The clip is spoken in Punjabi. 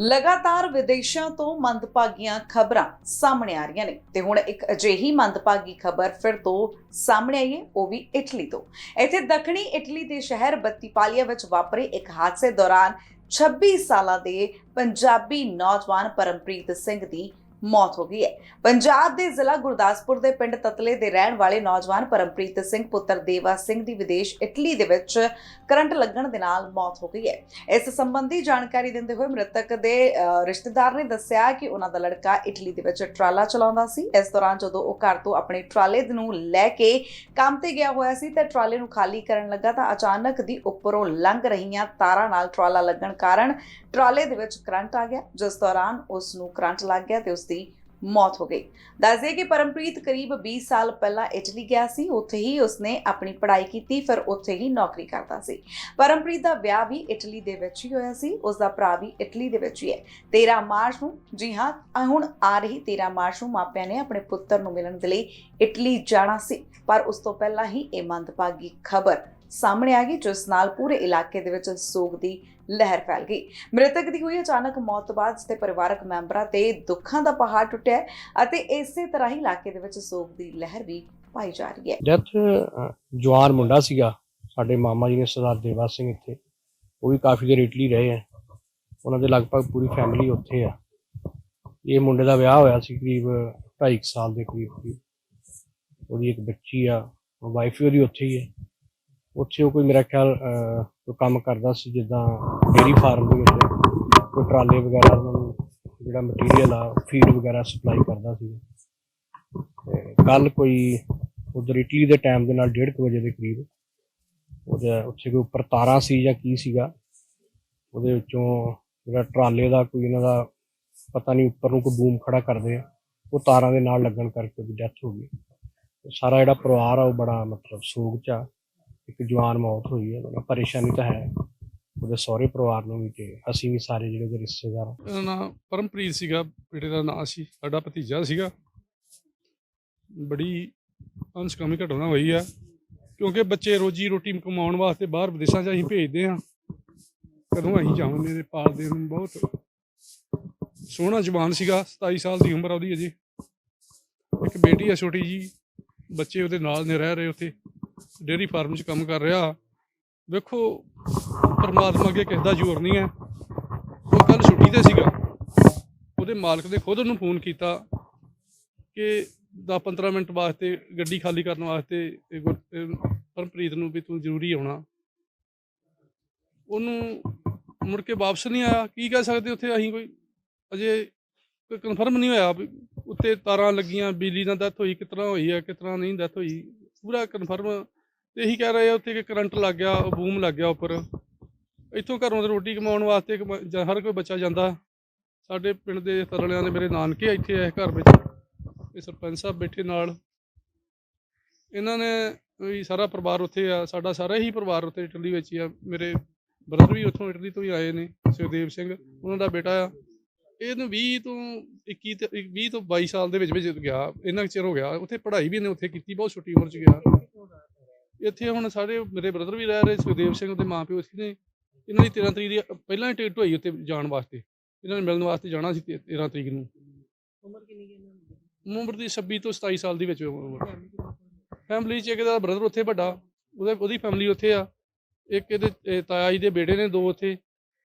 ਲਗਾਤਾਰ ਵਿਦੇਸ਼ਾਂ ਤੋਂ ਮੰਦਭਾਗੀਆਂ ਖਬਰਾਂ ਸਾਹਮਣੇ ਆ ਰਹੀਆਂ ਨੇ। ਤੇ ਹੁਣ ਇੱਕ ਅਜਿਹੀ ਮੰਦਭਾਗੀ ਖਬਰ ਫਿਰ ਤੋਂ ਸਾਹਮਣੇ ਆਈ ਹੈ, ਉਹ ਵੀ ਇਟਲੀ ਤੋਂ। ਇੱਥੇ ਦੱਖਣੀ ਇਟਲੀ ਦੇ ਸ਼ਹਿਰ ਬੱਤੀਪਾਲੀਆ ਵਿੱਚ ਵਾਪਰੇ ਇੱਕ ਹਾਦਸੇ ਦੌਰਾਨ 26 ਸਾਲਾਂ ਦੇ ਪੰਜਾਬੀ ਨੌਜਵਾਨ ਪਰਮਪ੍ਰੀਤ ਸਿੰਘ ਦੀ ਮੌਤ ਹੋ ਗਈ ਹੈ। ਪੰਜਾਬ ਦੇ ਜ਼ਿਲ੍ਹਾ ਗੁਰਦਾਸਪੁਰ ਦੇ ਪਿੰਡ ਤਤਲੇ ਦੇ ਰਹਿਣ ਵਾਲੇ ਨੌਜਵਾਨ ਪਰਮਪ੍ਰੀਤ ਸਿੰਘ ਪੁੱਤਰ ਦੇਵਾ ਸਿੰਘ ਦੀ ਵਿਦੇਸ਼ ਇਟਲੀ ਦੇ ਵਿੱਚ ਕਰੰਟ ਲੱਗਣ ਦੇ ਨਾਲ ਮੌਤ ਹੋ ਗਈ ਹੈ। ਇਸ ਸੰਬੰਧੀ ਜਾਣਕਾਰੀ ਦਿੰਦੇ ਹੋਏ ਮ੍ਰਿਤਕ ਦੇ ਰਿਸ਼ਤੇਦਾਰ ਨੇ ਦੱਸਿਆ ਕਿ ਉਹਨਾਂ ਦਾ ਲੜਕਾ ਇਟਲੀ ਦੇ ਵਿੱਚ ਟਰਾਲਾ ਚਲਾਉਂਦਾ ਸੀ। ਇਸ ਦੌਰਾਨ ਜਦੋਂ ਉਹ ਘਰ ਤੋਂ ਆਪਣੇ ਟਰਾਲੇ ਨੂੰ ਲੈ ਕੇ ਕੰਮ ਤੇ ਗਿਆ ਹੋਇਆ ਸੀ ਤੇ ਟਰਾਲੇ ਨੂੰ ਖਾਲੀ ਕਰਨ ਲੱਗਾ ਤਾਂ ਅਚਾਨਕ ਦੀ ਉੱਪਰੋਂ ਲੰਘ ਰਹੀਆਂ ਤਾਰਾਂ ਨਾਲ ਟਰਾਲਾ ਲੱਗਣ ਕਾਰਨ ਟਰਾਲੇ ਦੇ ਵਿੱਚ ਕਰੰਟ ਆ ਗਿਆ, ਜਿਸ ਦੌਰਾਨ ਉਸ ਨੂੰ ਕਰੰਟ ਲੱਗ ਗਿਆ ਤੇ ਉਸ ਦੀ ਮੌਤ ਹੋ ਗਈ। ਦੱਸਦੇ ਕਿ ਪਰਮਪ੍ਰੀਤ ਕਰੀਬ 20 ਸਾਲ ਪਹਿਲਾਂ ਇਟਲੀ ਗਿਆ ਸੀ, ਉੱਥੇ ਹੀ ਉਸਨੇ ਆਪਣੀ ਪੜ੍ਹਾਈ ਕੀਤੀ, ਫਿਰ ਉੱਥੇ ਹੀ ਨੌਕਰੀ ਕਰਦਾ ਸੀ। ਪਰਮਪ੍ਰੀਤ ਦਾ ਵਿਆਹ ਵੀ ਇਟਲੀ ਦੇ ਵਿੱਚ ਹੀ ਹੋਇਆ ਸੀ ਉਸ ਦਾ ਭਰਾ ਵੀ ਇਟਲੀ ਦੇ ਵਿੱਚ ਹੀ ਹੈ। 13 ਮਾਰਚ ਨੂੰ, ਜੀ ਹਾਂ ਹੁਣ ਆ ਰਹੀ 13 ਮਾਰਚ ਨੂੰ ਮਾਪਿਆਂ ਨੇ ਆਪਣੇ ਪੁੱਤਰ ਨੂੰ ਮਿਲਣ ਦੇ ਲਈ ਇਟਲੀ ਜਾਣਾ ਸੀ, ਪਰ ਉਸ ਤੋਂ ਪਹਿਲਾਂ ਹੀ ਇਹ ਮੰਦਭਾਗੀ ਖਬਰ ਸਾਹਮਣੇ ਆ ਗਈ, ਜਿਸ ਨਾਲ ਪੂਰੇ ਇਲਾਕੇ ਦੇ ਵਿੱਚ ਸੋਗ ਦੀ ਲਹਿਰ ਫੈਲ ਗਈ। ਮ੍ਰਿਤਕ ਦੀ ਹੋਈ ਅਚਾਨਕ ਮੌਤ ਤੋਂ ਬਾਅਦ ਤੇ ਪਰਿਵਾਰਕ ਮੈਂਬਰਾਂ ਤੇ ਦੁੱਖਾਂ ਦਾ ਪਹਾੜ ਟੁੱਟਿਆ ਅਤੇ ਇਸੇ ਤਰ੍ਹਾਂ ਹੀ ਇਲਾਕੇ ਦੇ ਵਿੱਚ ਸੋਗ ਦੀ ਲਹਿਰ ਵੀ ਪਾਈ ਜਾ ਰਹੀ ਹੈ। ਡੈਥ ਜਵਾਨ ਮੁੰਡਾ ਸੀਗਾ, ਸਾਡੇ ਮਾਮਾ ਜੀ ਨੇ ਸਰਦਾਰ ਦੇਵਾ ਸਿੰਘ ਇੱਥੇ, ਉਹ ਵੀ ਕਾਫੀ ਦੇਰ ਇਟਲੀ ਰਹੇ ਆ ਉਹਨਾਂ ਦੇ ਲਗਭਗ ਪੂਰੀ ਫੈਮਿਲੀ ਉੱਥੇ ਆ। ਇਹ ਮੁੰਡੇ ਦਾ ਵਿਆਹ ਹੋਇਆ ਸੀ ਕਰੀਬ 2.5 ਸਾਲ ਦੇ ਕਰੀਬ ਕਰੀਬ ਉਹਦੀ ਇੱਕ ਬੱਚੀ ਆ ਵਾਈਫ ਉਹਦੀ ਉੱਥੇ ਹੀ ਹੈ। ਉੱਥੇ ਉਹ ਕੋਈ ਮੇਰਾ ਖਿਆਲ ਕੋਈ ਕੰਮ ਕਰਦਾ ਸੀ ਜਿੱਦਾਂ ਡੇਰੀ ਫਾਰਮ ਦੇ ਵਿੱਚ, ਕੋਈ ਟਰਾਲੇ ਵਗੈਰਾ ਉਹਨਾਂ ਨੂੰ ਜਿਹੜਾ ਮਟੀਰੀਅਲ ਆ ਫੀਡ ਵਗੈਰਾ ਸਪਲਾਈ ਕਰਦਾ ਸੀ। ਕੱਲ ਕੋਈ ਉਧਰ ਇਟਲੀ ਦੇ ਟਾਈਮ ਦੇ ਨਾਲ 1:30 ਵਜੇ ਦੇ ਕਰੀਬ, ਉਹਦੇ ਉੱਥੇ ਕੋਈ ਉੱਪਰ ਤਾਰਾ ਸੀ ਜਾਂ ਕੀ ਸੀਗਾ, ਉਹਦੇ ਵਿੱਚੋਂ ਜਿਹੜਾ ਟਰਾਲੇ ਦਾ ਕੋਈ ਇਹਨਾਂ ਦਾ ਪਤਾ ਨਹੀਂ ਉੱਪਰ ਨੂੰ ਕੋਈ ਬੂਮ ਖੜਾ ਕਰਦੇ ਆ, ਉਹ ਤਾਰਾਂ ਦੇ ਨਾਲ ਲੱਗਣ ਕਰਕੇ ਉਹਦੀ ਡੈਥ ਹੋ ਗਈ। ਸਾਰਾ ਜਿਹੜਾ ਪਰਿਵਾਰ ਆ, ਉਹ ਬੜਾ ਮਤਲਬ ਸੋਗ ਚ ਆ। ਇੱਕ ਜਵਾਨ ਮੌਤ ਹੋਈ ਹੈ ਬੜਾ ਪਰੇਸ਼ਾਨੀ ਤਾਂ ਹੈ। ਉਹਦੇ ਸਹੁਰੇ ਪਰਿਵਾਰ ਨੂੰ ਵੀ ਤੇ ਅਸੀਂ ਵੀ ਸਾਰੇ ਜਿਹੜੇ ਉਹਦੇ ਰਿਸ਼ਤੇਦਾਰ ਆ। ਇਹਦਾ ਪਰਮਪ੍ਰੀਤ ਸੀਗਾ, ਬੇਟੇ ਦਾ ਨਾਂ ਸੀ, ਸਾਡਾ ਭਤੀਜਾ ਸੀਗਾ। ਬੜੀ ਅਨਸਕਾਮੀ ਘਟਨਾ ਹੋਈ ਆ, ਕਿਉਂਕਿ ਬੱਚੇ ਰੋਜੀ ਰੋਟੀ ਕਮਾਉਣ ਵਾਸਤੇ ਬਾਹਰ ਵਿਦੇਸ਼ਾਂ 'ਚ ਅਸੀਂ ਭੇਜਦੇ ਆ ਕਦੋਂ ਅਸੀਂ ਜਾਵਾਂਗੇ ਤੇ ਪਾਲਦੇ ਨੂੰ ਬਹੁਤ। ਸੋਹਣਾ ਜਵਾਨ ਸੀਗਾ 27 ਸਾਲ ਦੀ ਉਮਰ ਆ ਉਹਦੀ ਅਜੇ। ਇੱਕ ਬੇਟੀ ਆ ਛੋਟੀ ਜੀ ਬੱਚੇ ਉਹਦੇ ਨਾਲ ਨੇ, ਰਹਿ ਰਹੇ ਉੱਥੇ। ਡੇਅਰੀ ਫਾਰਮ 'ਚ ਕੰਮ ਕਰ ਰਿਹਾ। ਵੇਖੋ, ਪਰਮਾਤਮਾ ਅੱਗੇ ਕਿਸੇ ਦਾ ਜ਼ੋਰ ਨਹੀਂ ਹੈ। ਉਹ ਕੱਲ ਛੁੱਟੀ ਤੇ ਸੀਗਾ। ਉਹਦੇ ਮਾਲਕ ਨੇ ਖੁਦ ਉਹਨੂੰ ਫੋਨ ਕੀਤਾ ਕਿ 10-15 ਮਿੰਟ ਵਾਸਤੇ ਗੱਡੀ ਖਾਲੀ ਕਰਨ ਵਾਸਤੇ ਪਰਮਪ੍ਰੀਤ ਨੂੰ ਵੀ ਤੂੰ ਜ਼ਰੂਰੀ ਆਉਣਾ। ਉਹਨੂੰ ਮੁੜ ਕੇ ਵਾਪਸ ਨਹੀਂ ਆਇਆ। ਕੀ ਕਹਿ ਸਕਦੇ ਉੱਥੇ ਅਸੀਂ ਕੋਈ? ਅਜੇ ਕੋਈ ਕਨਫਰਮ ਨਹੀਂ ਹੋਇਆ ਵੀ ਉੱਤੇ ਤਾਰਾਂ ਲੱਗੀਆਂ, ਬਿਜਲੀ ਨਾਲ ਡੈਥ ਹੋਈ, ਕਿਸ ਤਰ੍ਹਾਂ ਹੋਈ ਹੈ, ਕਿਸ ਤਰ੍ਹਾਂ ਨਹੀਂ ਡੈਥ ਹੋਈ। ਪੂਰਾ ਕਨਫਰਮ ਇਹੀ ਕਹਿ ਰਹੇ ਆ ਉੱਥੇ ਕਿ ਕਰੰਟ ਲੱਗ ਗਿਆ ਬੂਮ ਲੱਗ ਗਿਆ ਉੱਪਰ। ਇੱਥੋਂ ਘਰੋਂ ਤੇ ਰੋਟੀ ਕਮਾਉਣ ਵਾਸਤੇ ਕਮਾ- ਜਾਂ ਹਰ ਕੋਈ ਬੱਚਾ ਜਾਂਦਾ। ਸਾਡੇ ਪਿੰਡ ਦੇ ਤਰਲਿਆਂ ਦੇ ਮੇਰੇ ਨਾਨਕੇ ਇੱਥੇ ਆ ਇਸ ਘਰ ਵਿੱਚ। ਇਹ ਸਰਪੰਚ ਸਾਹਿਬ ਬੈਠੇ ਨਾਲ। ਇਹਨਾਂ ਨੇ ਵੀ ਸਾਰਾ ਪਰਿਵਾਰ ਉੱਥੇ ਆ, ਸਾਡਾ ਸਾਰਾ ਹੀ ਪਰਿਵਾਰ ਉੱਥੇ ਇਟਲੀ ਵਿੱਚ ਹੀ ਆ। ਮੇਰੇ ਬ੍ਰਦਰ ਵੀ ਉੱਥੋਂ ਇਟਲੀ ਤੋਂ ਹੀ ਆਏ ਨੇ, ਸੁਖਦੇਵ ਸਿੰਘ, ਉਹਨਾਂ ਦਾ ਬੇਟਾ ਆ। ਇਹਨੂੰ 20 ਤੋਂ 21 ਤੇ 20 ਤੋਂ 22 ਸਾਲ ਦੇ ਵਿੱਚ ਵਿੱਚ ਗਿਆ ਇੰਨਾ ਚਿਰ ਹੋ ਗਿਆ ਉੱਥੇ ਪੜ੍ਹਾਈ ਵੀ ਇਹਨੇ ਉੱਥੇ ਕੀਤੀ ਬਹੁਤ ਛੋਟੀ ਉਮਰ 'ਚ ਗਿਆ। ਇੱਥੇ ਹੁਣ ਸਾਰੇ ਮੇਰੇ ਬ੍ਰਦਰ ਵੀ ਰਹਿ ਰਹੇ ਸੁਖਦੇਵ ਸਿੰਘ ਦੇ ਮਾਪਿਓ ਸੀ ਨੇ। ਇਹਨਾਂ ਦੀ 13 ਤਰੀਕ ਦੀ ਪਹਿਲਾਂ ਹੀ ਟਿਕਟ ਹੋਈ ਉੱਥੇ ਜਾਣ ਵਾਸਤੇ ਇਹਨਾਂ ਨੇ ਮਿਲਣ ਵਾਸਤੇ ਜਾਣਾ ਸੀ ਤੇ- 13 ਤਰੀਕ ਨੂੰ। ਉਮਰ ਕਿੰਨੀ ਹੁੰਦੀ ਉਮਰ ਦੀ 26 ਤੋਂ 27 ਸਾਲ ਦੀ ਵਿੱਚ ਉਮਰ। ਫੈਮਿਲੀ ਚ ਇੱਕ ਦਾ ਬ੍ਰਦਰ ਉੱਥੇ ਵੱਡਾ ਉਹਦੇ ਉਹਦੀ ਫੈਮਿਲੀ ਉੱਥੇ ਆ। ਇੱਕ ਇਹਦੇ ਇਹ ਤਾਇਆ ਜੀ ਦੇ ਬੇਟੇ ਨੇ ਦੋ ਉੱਥੇ।